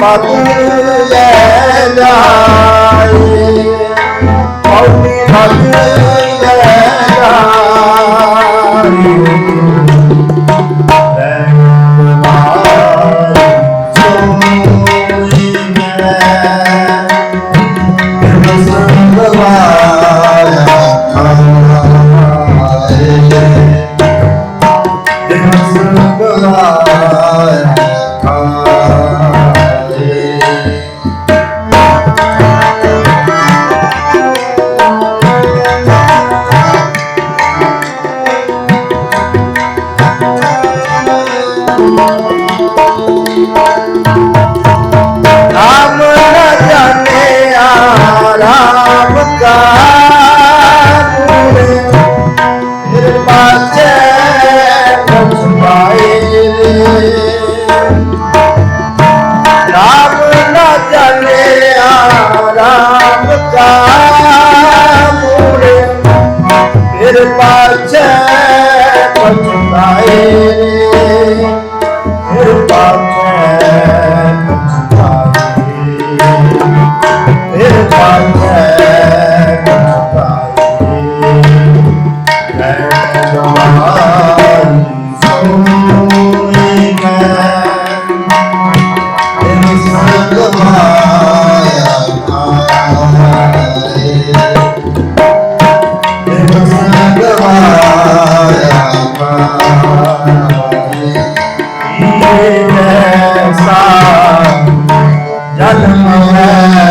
ਮਤ ਲੈ ਜਾਈ ਪੌੜੀ ਮਤ ਲੈ কাপুরে ফির পাছে ਜਨਮ ਹੈ।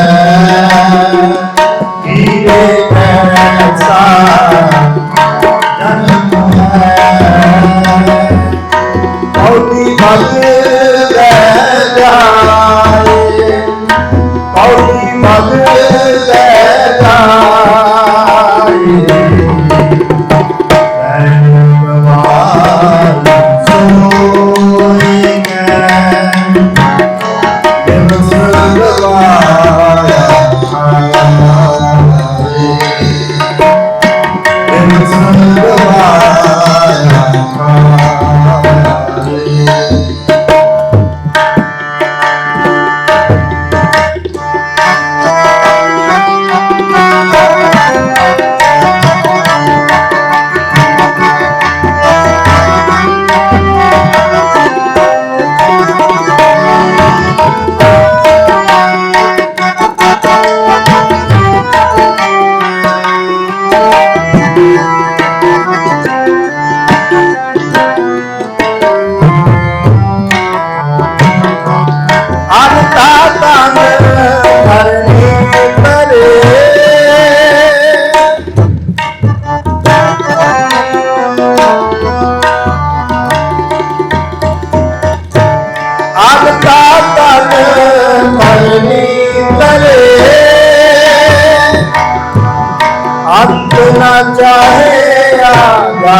ਚਾਹੇ ਆਗਾਏ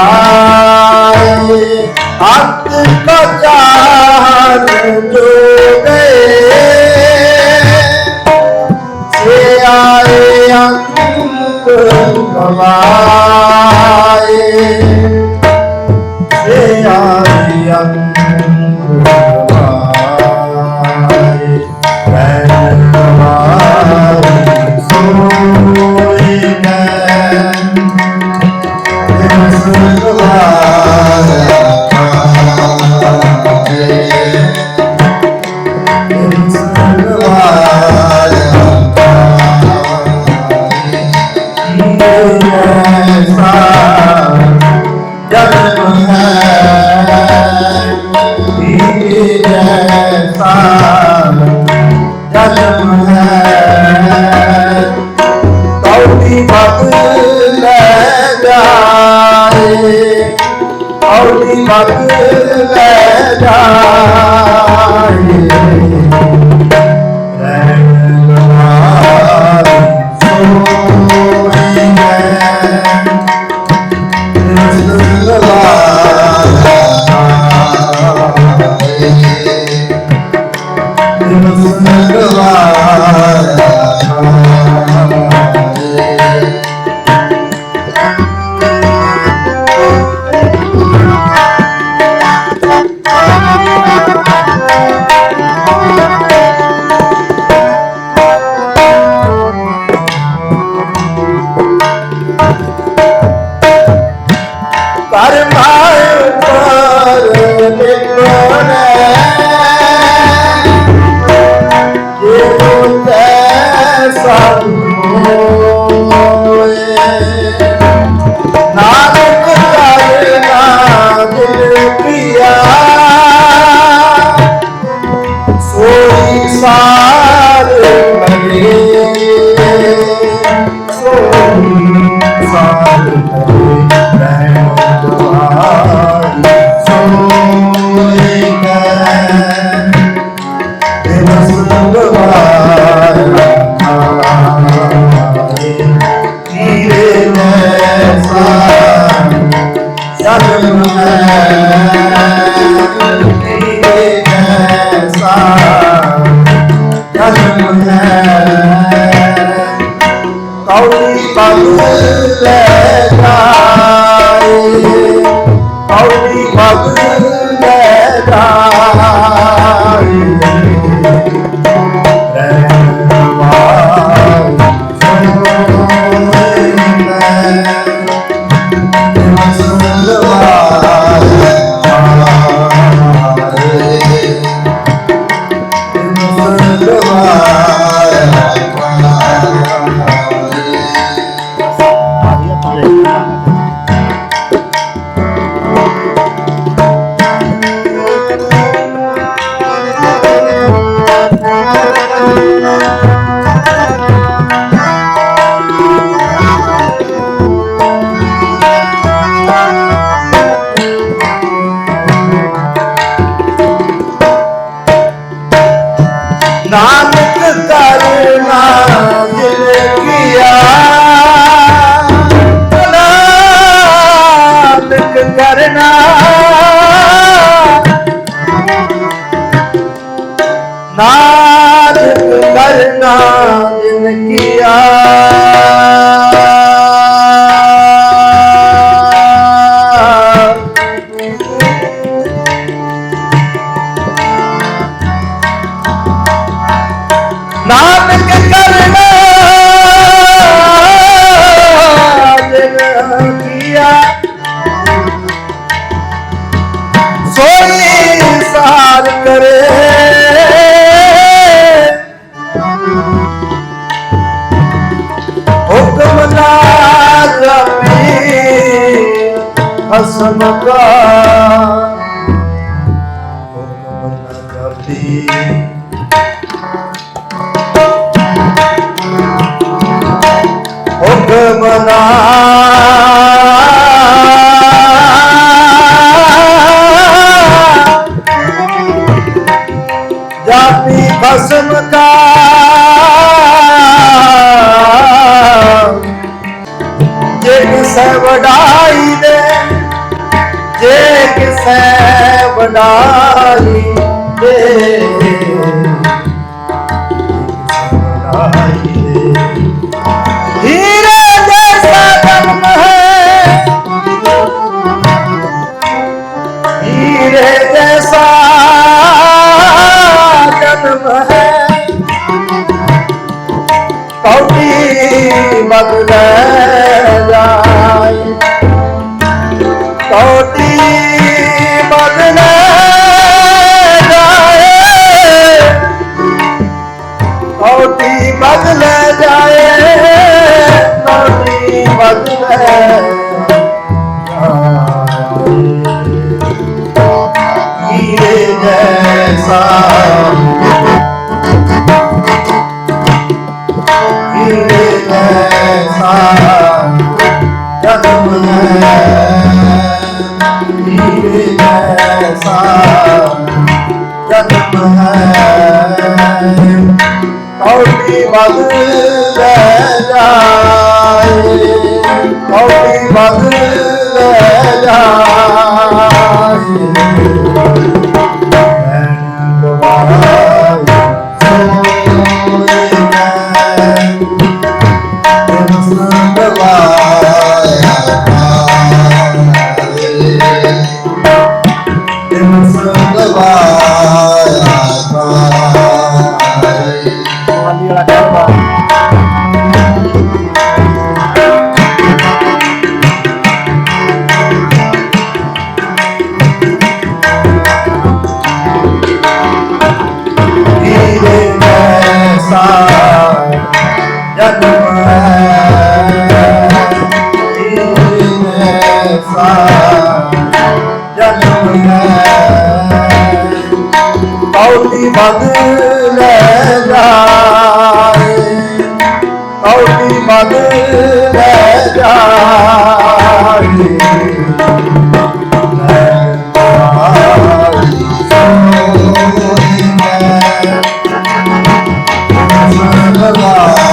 ਹੱਥ ਆਏ ਅੰਤ এটা câu bằng lẽ ra ਰੋਗ ਕਰਨਾ। ਨਾਦ ਕਰਨਾ ਜਿਨ ਕੀਆ। ਨਾਨਕ ਕਰਨਾ حسن کا حکم نہ کرتی حکم نہ جاپی بسم کا ਜੇ ਕਿਸੇ ਵਡਾਈ ਦੇ ਕਿਸੈ ਵਡਾਈ ਜਨਮ ਮੈਂ ਪੌੜੀ ਬੰਦ ਲੈ ਜਾਏ। ਪੌੜੀ ਬੰਦ ਲੈ ਜਾਏ। Allah.